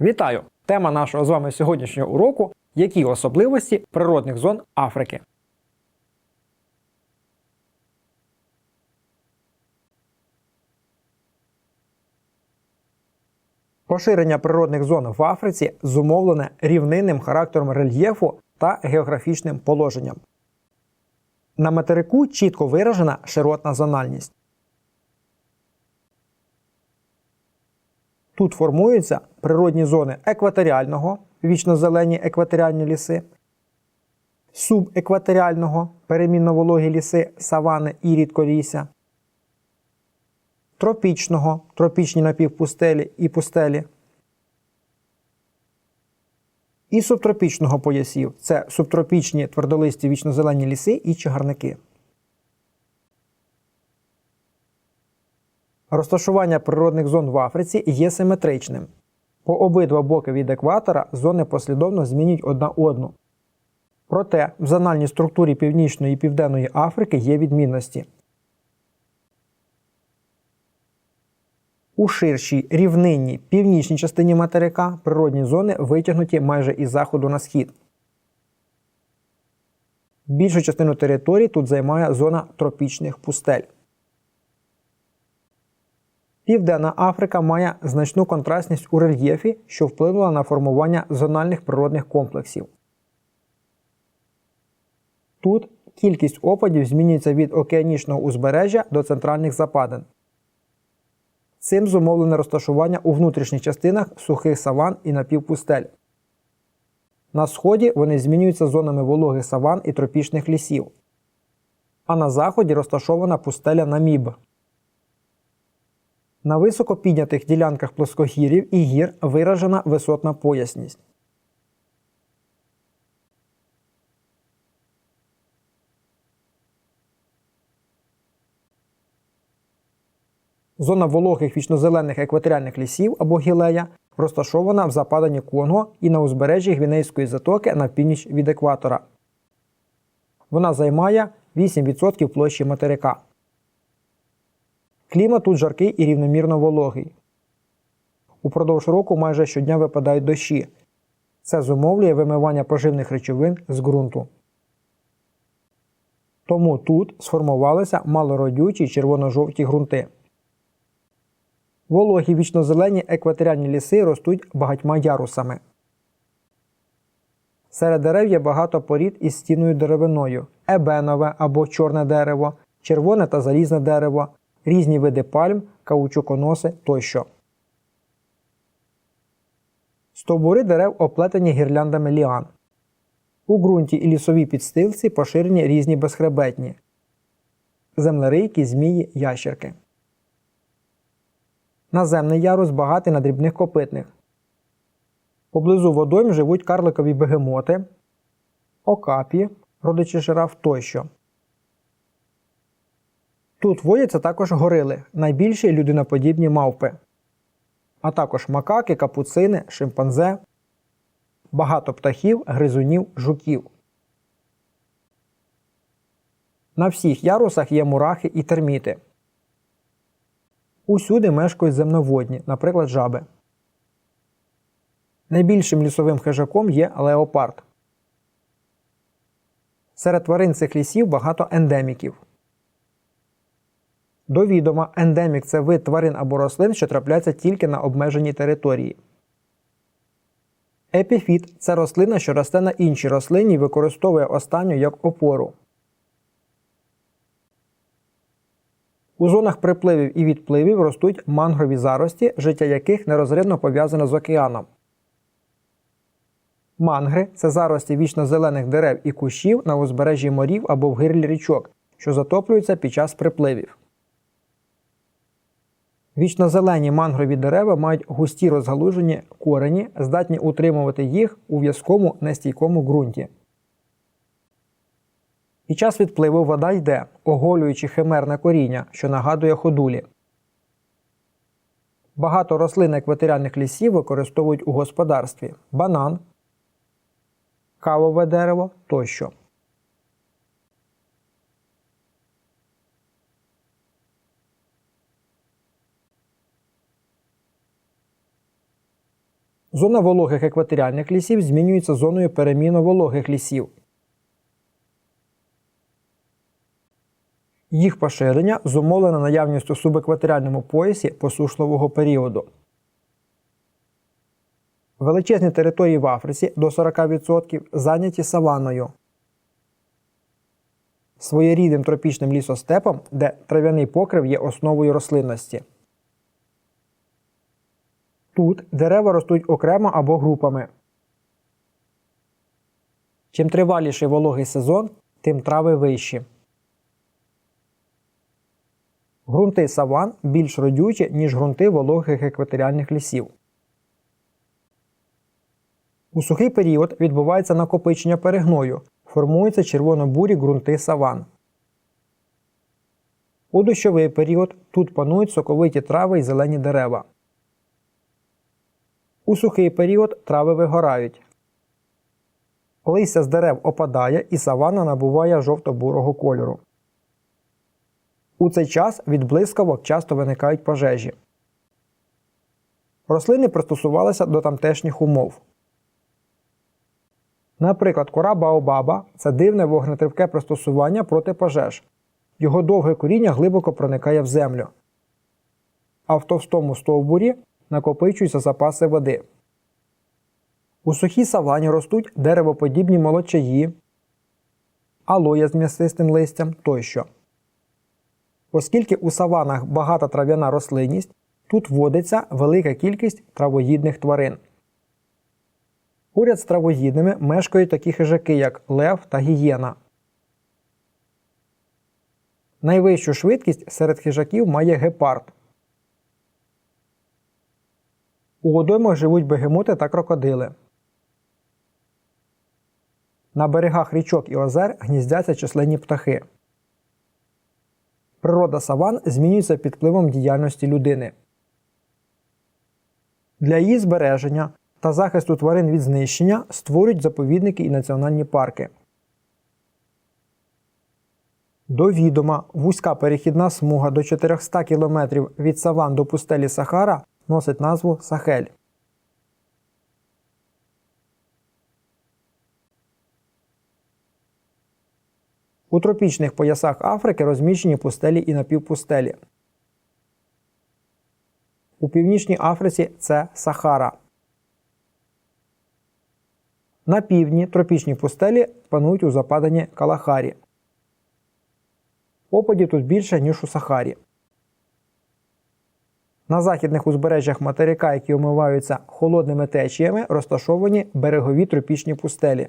Вітаю! Тема нашого з вами сьогоднішнього уроку які особливості природних зон Африки. Поширення природних зон в Африці зумовлене рівнинним характером рельєфу та географічним положенням. На материку чітко виражена широтна зональність. Тут формуються природні зони екваторіального, вічнозелені екваторіальні ліси, субекваторіального перемінно вологі ліси савани і рідколісся, тропічного, тропічні напівпустелі і пустелі, і субтропічного поясів це субтропічні твердолисті вічнозелені ліси і чагарники. Розташування природних зон в Африці є симетричним. По обидва боки від екватора зони послідовно змінюють одна одну. Проте в зональній структурі Північної і Південної Африки є відмінності. У ширшій рівнинній північній частині материка природні зони витягнуті майже із заходу на схід. Більшу частину території тут займає зона тропічних пустель. Південна Африка має значну контрастність у рельєфі, що вплинула на формування зональних природних комплексів. Тут кількість опадів змінюється від океанічного узбережжя до центральних западин. Цим зумовлене розташування у внутрішніх частинах сухих саван і напівпустель. На сході вони змінюються зонами вологих саван і тропічних лісів. А на заході розташована пустеля Наміб. На високо піднятих ділянках плоскогір'їв і гір виражена висотна поясність. Зона вологих вічнозелених екваторіальних лісів або гілея розташована в западанні Конго і на узбережжі Гвінейської затоки на північ від екватора. Вона займає 8% площі материка. Клімат тут жаркий і рівномірно вологий. Упродовж року майже щодня випадають дощі. Це зумовлює вимивання поживних речовин з ґрунту. Тому тут сформувалися малородючі червоно-жовті ґрунти. Вологі вічнозелені екваторіальні ліси ростуть багатьма ярусами. Серед дерев є багато порід із стінною деревиною, ебенове або чорне дерево, червоне та залізне дерево, різні види пальм, каучуконоси тощо. Стовбури дерев оплетені гірляндами ліан. У ґрунті і лісовій підстилці поширені різні безхребетні, землерийки, змії, ящерки. Наземний ярус багатий на дрібних копитних. Поблизу водойм живуть карликові бегемоти, окапі, родичі жираф тощо. Тут водяться також горили, найбільші людиноподібні мавпи, а також макаки, капуцини, шимпанзе, багато птахів, гризунів, жуків. На всіх ярусах є мурахи і терміти. Усюди мешкають земноводні, наприклад, жаби. Найбільшим лісовим хижаком є леопард. Серед тварин цих лісів багато ендеміків. До відома, ендемік це вид тварин або рослин, що трапляються тільки на обмеженій території. Епіфіт це рослина, що росте на іншій рослині і використовує останню як опору. У зонах припливів і відпливів ростуть мангрові зарості, життя яких нерозривно пов'язане з океаном. Мангри це зарості вічно-зелених дерев і кущів на узбережжі морів або в гирлі річок, що затоплюються під час припливів. Вічнозелені мангрові дерева мають густі розгалужені корені, здатні утримувати їх у в'язкому нестійкому ґрунті. Під час відпливу вода йде, оголюючи химерне коріння, що нагадує ходулі. Багато рослин екваторіальних лісів використовують у господарстві банан, кавове дерево тощо. Зона вологих екваторіальних лісів змінюється зоною переміну вологих лісів. Їх поширення зумовлено наявністю в субекваторіальному поясі посушливого періоду. Величезні території в Африці до 40% зайняті саванною. Своєрідним тропічним лісостепом, де трав'яний покрив є основою рослинності. Тут дерева ростуть окремо або групами. Чим триваліший вологий сезон, тим трави вищі. Грунти саван більш родючі, ніж ґрунти вологих екваторіальних лісів. У сухий період відбувається накопичення перегною, формуються червоно-бурі ґрунти саван. У дощовий період тут панують соковиті трави і зелені дерева. У сухий період трави вигорають. Листя з дерев опадає і савана набуває жовто-бурого кольору. У цей час від блискавок часто виникають пожежі. Рослини пристосувалися до тамтешніх умов. Наприклад, кора Баобаба це дивне вогнетривке пристосування проти пожеж. Його довге коріння глибоко проникає в землю. А в товстому стовбурі накопичуються запаси води. У сухій савані ростуть деревоподібні молочаї, алоя з м'ясистим листям тощо. Оскільки у саванах багата трав'яна рослинність, тут водиться велика кількість травоїдних тварин. Поряд з травоїдними мешкають такі хижаки, як лев та гієна. Найвищу швидкість серед хижаків має гепард. У водоймах живуть бегемоти та крокодили. На берегах річок і озер гніздяться численні птахи. Природа саван змінюється під впливом діяльності людини. Для її збереження та захисту тварин від знищення створюють заповідники і національні парки. До відома вузька перехідна смуга до 400 км від саван до пустелі Сахара носить назву Сахель. У тропічних поясах Африки розміщені пустелі і напівпустелі. У Північній Африці це Сахара. На півдні тропічні пустелі панують у западанні Калахарі. Опадів тут більше, ніж у Сахарі. На західних узбережжях материка, які омиваються холодними течіями, розташовані берегові тропічні пустелі.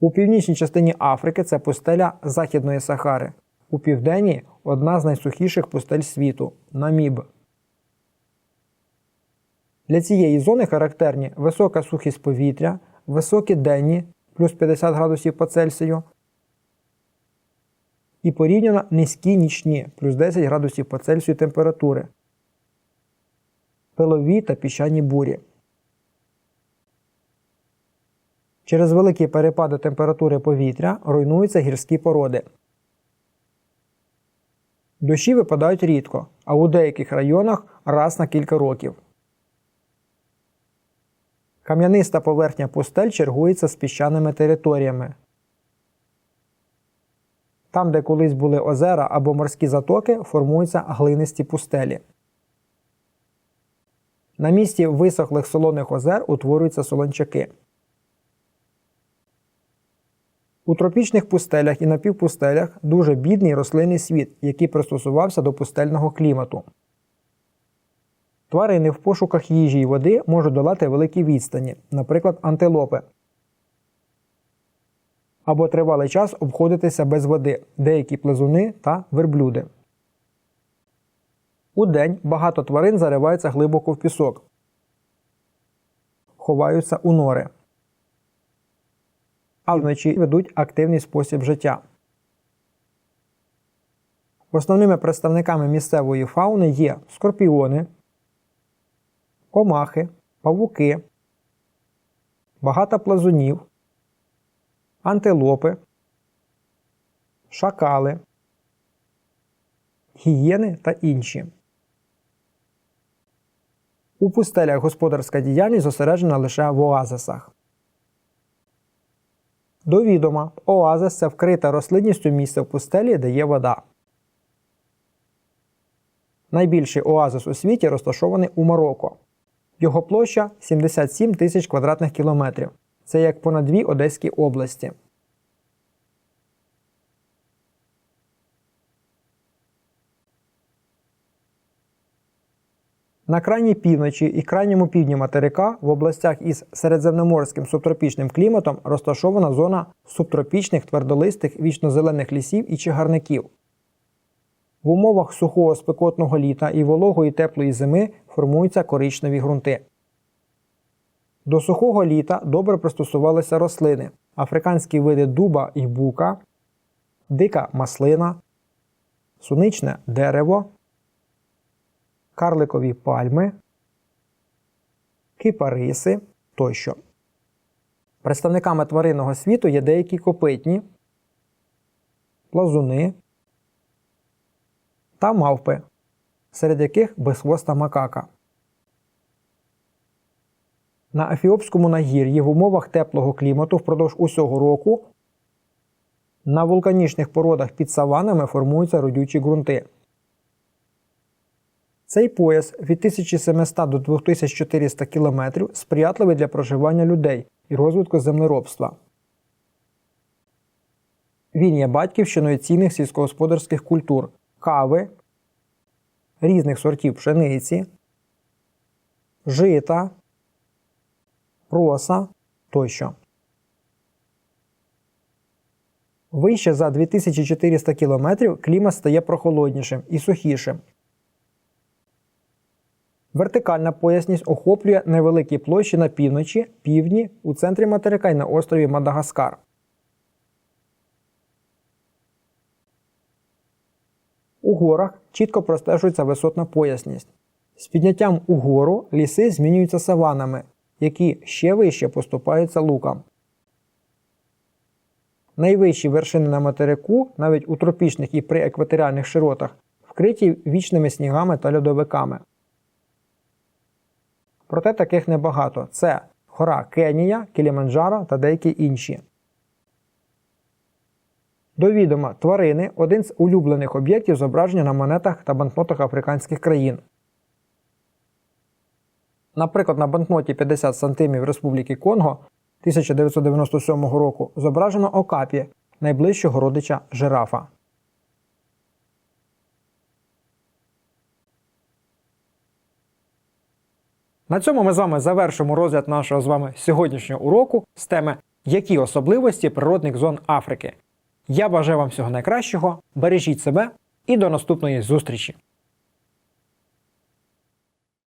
У північній частині Африки це пустеля Західної Сахари. У південній одна з найсухіших пустель світу Наміб. Для цієї зони характерні висока сухість повітря, високі денні плюс 50 градусів по Цельсію і порівняно низькі нічні плюс 10 градусів по Цельсію температури, пилові та піщані бурі. Через великі перепади температури повітря руйнуються гірські породи. Дощі випадають рідко, а у деяких районах раз на кілька років. Кам'яниста поверхня пустель чергується з піщаними територіями. Там, де колись були озера або морські затоки, формуються глинисті пустелі. На місці висохлих солоних озер утворюються солончаки. У тропічних пустелях і напівпустелях дуже бідний рослинний світ, який пристосувався до пустельного клімату. Тварини в пошуках їжі і води можуть долати великі відстані, наприклад, антилопи. Або тривалий час обходитися без води, деякі плезуни та верблюди. Удень багато тварин зариваються глибоко в пісок, ховаються у нори а вночі ведуть активний спосіб життя. Основними представниками місцевої фауни є скорпіони, комахи, павуки, багато плазунів, антилопи, шакали, гієни та інші. У пустелях господарська діяльність зосереджена лише в оазисах. До відома, оазис це вкрите рослинністю місце в пустелі, де є вода. Найбільший оазис у світі розташований у Марокко. Його площа 77 тисяч квадратних кілометрів. Це як понад дві Одеські області. На крайній півночі і крайньому півдні материка в областях із середземноморським субтропічним кліматом розташована зона субтропічних твердолистих вічнозелених лісів і чагарників. В умовах сухого спекотного літа і вологої теплої зими формуються коричневі ґрунти. До сухого літа добре пристосувалися рослини, африканські види дуба і бука, дика маслина, суничне дерево, карликові пальми, кипариси тощо. Представниками тваринного світу є деякі копитні, плазуни та мавпи, серед яких безхвоста макака. На Ефіопському нагір'ї в умовах теплого клімату впродовж усього року на вулканічних породах під саванами формуються родючі ґрунти. Цей пояс від 1700 до 2400 км сприятливий для проживання людей і розвитку землеробства. Він є батьківщиною цінних сільськогосподарських культур кави, різних сортів пшениці, жита, проса тощо. Вище за 2400 км клімат стає прохолоднішим і сухішим. Вертикальна поясність охоплює невеликі площі на півночі, півдні, у центрі материка і на острові Мадагаскар. У горах чітко простежується висотна поясність. З підняттям угору ліси змінюються саванами, які ще вище поступаються лукам. Найвищі вершини на материку, навіть у тропічних і приекваторіальних широтах, вкриті вічними снігами та льодовиками. Проте таких небагато. Це гора Кенія, Кіліманджаро та деякі інші. До відома, тварини один з улюблених об'єктів зображення на монетах та банкнотах африканських країн. Наприклад, на банкноті 50 сантимів Республіки Конго 1997 року зображено окапі найближчого родича жирафа. На цьому ми з вами завершимо розгляд нашого з вами сьогоднішнього уроку з теми Які особливості природних зон Африки. Я бажаю вам всього найкращого, бережіть себе і до наступної зустрічі!